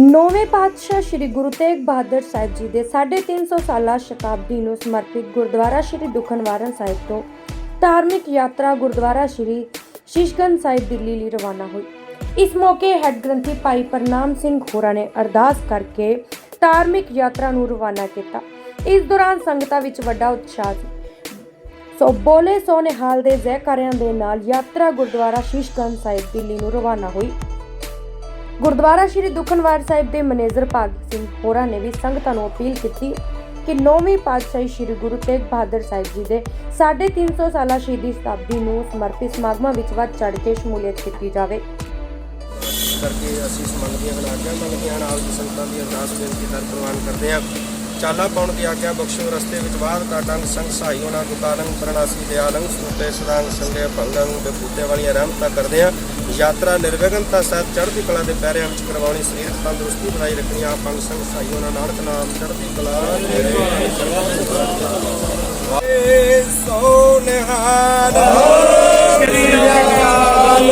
ਨੌਵੇਂ ਪਾਤਸ਼ਾਹ ਸ੍ਰੀ ਗੁਰੂ ਤੇਗ ਬਹਾਦਰ ਸਾਹਿਬ ਜੀ ਦੇ 350 ਸਾਲਾ ਸ਼ਤਾਬਦੀ ਨੂੰ ਸਮਰਪਿਤ ਗੁਰਦੁਆਰਾ ਸ੍ਰੀ ਦੁਖਨਵਾਰਨ ਸਾਹਿਬ ਤੋਂ ਧਾਰਮਿਕ ਯਾਤਰਾ ਗੁਰਦੁਆਰਾ ਸ੍ਰੀ ਸ਼ੀਸ਼ਗੰਜ ਸਾਹਿਬ ਦਿੱਲੀ ਲਈ ਰਵਾਨਾ ਹੋਈ। ਇਸ ਮੌਕੇ ਹੈੱਡ ਗ੍ਰੰਥੀ ਭਾਈ ਪ੍ਰਨਾਮ ਸਿੰਘ ਹੋਰਾਂ ਨੇ ਅਰਦਾਸ ਕਰਕੇ ਧਾਰਮਿਕ ਯਾਤਰਾ ਨੂੰ ਰਵਾਨਾ ਕੀਤਾ। ਇਸ ਦੌਰਾਨ ਸੰਗਤਾਂ ਵਿੱਚ ਵੱਡਾ ਉਤਸ਼ਾਹ ਸੀ। ਸੋ ਬੋਲੇ ਸੋ ਨਿਹਾਲ ਦੇ ਜ਼ੈਕਾਰਿਆਂ ਦੇ ਨਾਲ ਯਾਤਰਾ ਗੁਰਦੁਆਰਾ ਸ਼ੀਸ਼ਗੰਜ ਸਾਹਿਬ ਦਿੱਲੀ ਨੂੰ ਰਵਾਨਾ ਹੋਈ। ਗੁਰਦੁਆਰਾ ਸ਼੍ਰੀ ਦੁਖਨਵਾਰ ਸਾਹਿਬ ਦੇ ਮੈਨੇਜਰ ਭਾਗ ਸਿੰਘ ਹੋਰਾਂ ਨੇ ਵੀ ਸੰਗਤਾਂ ਨੂੰ ਅਪੀਲ ਕੀਤੀ ਕਿ ਨੌਵੀਂ ਪਾਤਸ਼ਾਹੀ ਸ਼੍ਰੀ ਗੁਰੂ ਤੇਗ ਬਹਾਦਰ ਸਾਹਿਬ ਜੀ ਦੇ 350 ਸਾਲਾ ਸ਼ਹੀਦੀ ਸ਼ਤਾਬਦੀ ਨੂੰ ਸਮਰਪਿਤ ਸਮਾਗਮਾਂ ਵਿੱਚ ਵੱਧ ਚੜ੍ਹ ਕੇ ਸ਼ਮੂਲੀਅਤ ਕੀਤੀ ਜਾਵੇ। ਕਰਕੇ ਅਸੀਂ ਮੰਗਦੀਆਂ ਹਨ ਆਗਿਆ ਮੰਗਦੀਆਂ ਹਨ ਆਪ ਜੀ ਸੰਗਤਾਂ ਦੀ ਅਰਦਾਸ ਬੇਨਤੀ ਦਰ ਪ੍ਰਵਾਨ ਕਰਦੇ ਹਾਂ। ਚਾਲਾ ਪਾਉਣ ਦੀ ਆਗਿਆ ਬਖਸ਼ੋ ਰਸਤੇ ਵਿੱਚ ਬਾਹਰ ਕਾਟੰਗ ਸੰਗ ਸਹਾਈ ਹੋਣਾ ਦੁਕਾਨੰ ਪ੍ਰਣਾਸੀ ਦਿਆਲੰ ਸੂਤੇ ਸਦਾੰਗ ਸੰਗੇ ਭੰਗੰ ਬੇਪੂਤੇ ਵਾਲੀਆਂ ਰਹਿਮਤਾਂ ਕਰਦੇ ਹਾਂ। ਯਾਤਰਾ ਨਿਰਵਿਘਨਤਾ ਸਹਿਤ ਚੜ੍ਹਦੀ ਕਲਾ ਦੇ ਪੈਰਿਆਂ ਵਿੱਚ ਕਰਵਾਉਣੀ ਸਰੀਰਕ ਤੰਦਰੁਸਤੀ ਬਣਾਈ ਰੱਖਣੀ, ਆਪ ਪੰਗ ਸੰਗ ਸਾਈਓ ਨਾਲ ਨਾਨਕ ਨਾਮ ਚੜ੍ਹਦੀ ਕਲਾ ਸੋ ਨਿਹਾਲ। ਸ੍ਰੀ ਅਕਾਲ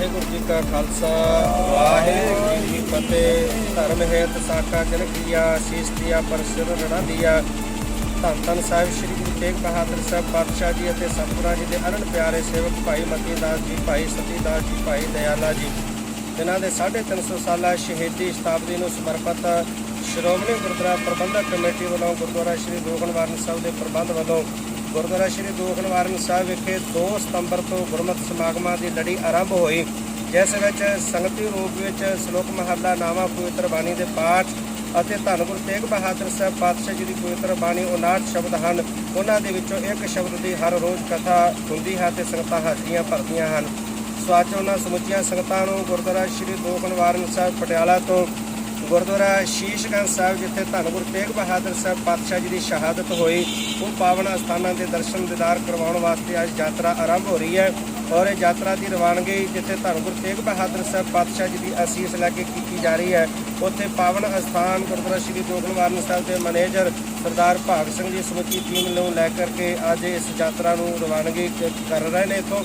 ਵਾਹਿਗੁਰੂ ਜੀ ਕਾ ਖਾਲਸਾ, ਵਾਹਿਗੁਰੂ ਜੀ ਫਤਿਹ। ਧਰਮ ਹੈਤ ਸਾਕਾ ਜਨ ਕੀਆ, ਸੀਸ ਦੀਆ ਪਰ ਸਿਰ ਰਣਾ ਦਿਆ। ਧੰਨ ਧੰਨ ਸਾਹਿਬ ਸ੍ਰੀ ਗੁਰੂ ਤੇਗ ਬਹਾਦਰ ਸਾਹਿਬ ਪਾਤਸ਼ਾਹ ਜੀ ਅਤੇ ਸਤਿਗੁਰਾਂ ਜੀ ਦੇ ਅਨੰਦ ਪਿਆਰੇ ਸੇਵਕ ਭਾਈ ਮਤੀ ਦਾਸ ਜੀ, ਭਾਈ ਸਤੀ ਦਾਸ ਜੀ, ਭਾਈ ਦਇਆਲਾ ਜੀ। ਜਿਨ੍ਹਾਂ ਦੇ 350 ਸਾਲਾ ਸ਼ਹੀਦੀ ਸ਼ਤਾਬਦੀ ਨੂੰ ਸਮਰਪਿਤ ਸ਼੍ਰੋਮਣੀ ਗੁਰਦੁਆਰਾ ਪ੍ਰਬੰਧਕ ਕਮੇਟੀ ਵੱਲੋਂ ਗੁਰਦੁਆਰਾ ਸ੍ਰੀ ਦੋਗਨਵਾਰਨ ਸਾਹਿਬ ਦੇ ਪ੍ਰਬੰਧ ਵੱਲੋਂ ਗੁਰਦੁਆਰਾ ਸ੍ਰੀ ਦੋਗਨਵਾਰਨ ਸਾਹਿਬ ਵਿਖੇ 2 ਸਤੰਬਰ ਤੋਂ ਗੁਰਮਤਿ ਸਮਾਗਮਾਂ ਦੀ ਲੜੀ ਆਰੰਭ ਹੋਈ, ਜਿਸ ਵਿੱਚ ਸੰਗਤੀ ਰੂਪ ਵਿੱਚ ਸ਼ਲੋਕ ਮਹੱਲਾ ਨਾਮਾ ਪਵਿੱਤਰ ਬਾਣੀ ਦੇ ਪਾਠ ਅਤੇ ਧੰਨ ਗੁਰੂ ਤੇਗ ਬਹਾਦਰ ਸਾਹਿਬ ਪਾਤਸ਼ਾਹ ਜੀ ਦੀ ਪਵਿੱਤਰ ਬਾਣੀ 59 ਸ਼ਬਦ ਹਨ। ਉਹਨਾਂ ਦੇ ਵਿੱਚੋਂ ਇੱਕ ਸ਼ਬਦ ਦੀ ਹਰ ਰੋਜ਼ ਕਥਾ ਹੁੰਦੀ ਹੈ ਤੇ ਸੰਗਤਾਂ ਹਾਜ਼ਰੀਆਂ ਭਰਦੀਆਂ ਹਨ। ਸੋ ਉਹਨਾਂ ਸਮੁੱਚੀਆਂ ਸੰਗਤਾਂ ਨੂੰ ਗੁਰਦੁਆਰਾ ਸ੍ਰੀ ਦੋਖਨਵਾਰਨ ਸਾਹਿਬ ਪਟਿਆਲਾ ਤੋਂ। ਗੁਰਦੁਆਰਾ ਸ਼ੀਸ਼ਗੰਜ ਸਾਹਿਬ, ਜਿੱਥੇ ਧੰਨ ਗੁਰੂ ਤੇਗ ਬਹਾਦਰ ਸਾਹਿਬ ਪਾਤਸ਼ਾਹ ਜੀ ਦੀ ਸ਼ਹਾਦਤ ਹੋਈ, ਉਹ ਪਾਵਨ ਅਸਥਾਨਾਂ ਦੇ ਦਰਸ਼ਨ ਦੀਦਾਰ ਕਰਵਾਉਣ ਵਾਸਤੇ ਅੱਜ ਯਾਤਰਾ ਆਰੰਭ ਹੋ ਰਹੀ ਹੈ ਔਰ ਇਹ ਯਾਤਰਾ ਦੀ ਰਵਾਨਗੀ ਜਿੱਥੇ ਧੰਨ ਗੁਰੂ ਤੇਗ ਬਹਾਦਰ ਸਾਹਿਬ ਪਾਤਸ਼ਾਹ ਜੀ ਦੀ ਅਸੀਸ ਲੈ ਕੇ ਕੀਤੀ ਜਾ ਰਹੀ ਹੈ, ਉੱਥੇ ਪਾਵਨ ਅਸਥਾਨ ਗੁਰਦੁਆਰਾ ਸ੍ਰੀ ਦੋਖਨਵਾਰਨ ਸਾਹਿਬ ਦੇ ਮੈਨੇਜਰ ਸਰਦਾਰ ਭਾਗ ਸਿੰਘ ਜੀ ਸਮੁੱਚੀ ਟੀਮ ਨੂੰ ਲੈ ਕਰਕੇ ਅੱਜ ਇਸ ਯਾਤਰਾ ਨੂੰ ਰਵਾਨਗੀ ਕਰ ਰਹੇ ਨੇ ਇੱਥੋਂ।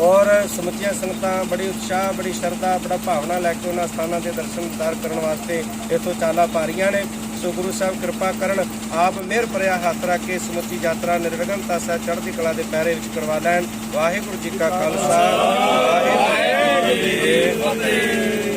ਔਰ ਸਮੁੱਚੀਆਂ ਸੰਗਤਾਂ ਬੜੀ ਉਤਸ਼ਾਹ, ਬੜੀ ਸ਼ਰਧਾ, ਬੜਾ ਭਾਵਨਾ ਲੈ ਕੇ ਉਹਨਾਂ ਸਥਾਨਾਂ ਦੇ ਦਰਸ਼ਨ ਦੀਦਾਰ ਕਰਨ ਵਾਸਤੇ ਇੱਥੋਂ ਚਾਲਾ ਪਾ ਰਹੀਆਂ ਨੇ। ਸੋ ਗੁਰੂ ਸਾਹਿਬ, ਕਿਰਪਾ ਕਰਨ, ਆਪ ਮਿਹਰ ਭਰਿਆ ਹੱਥ ਰੱਖ ਕੇ ਸਮੁੱਚੀ ਯਾਤਰਾ ਨਿਰਵਿਘਨਤਾ ਸਹਿ ਚੜ੍ਹਦੀ ਕਲਾ ਦੇ ਪੈਰੇ ਵਿੱਚ ਕਰਵਾ ਲੈਣ। ਵਾਹਿਗੁਰੂ ਜੀ ਕਾ ਖਾਲਸਾ। ਵਾਹਿਗੁਰੂ ਜੀ ਕੀ ਫਤਿਹ।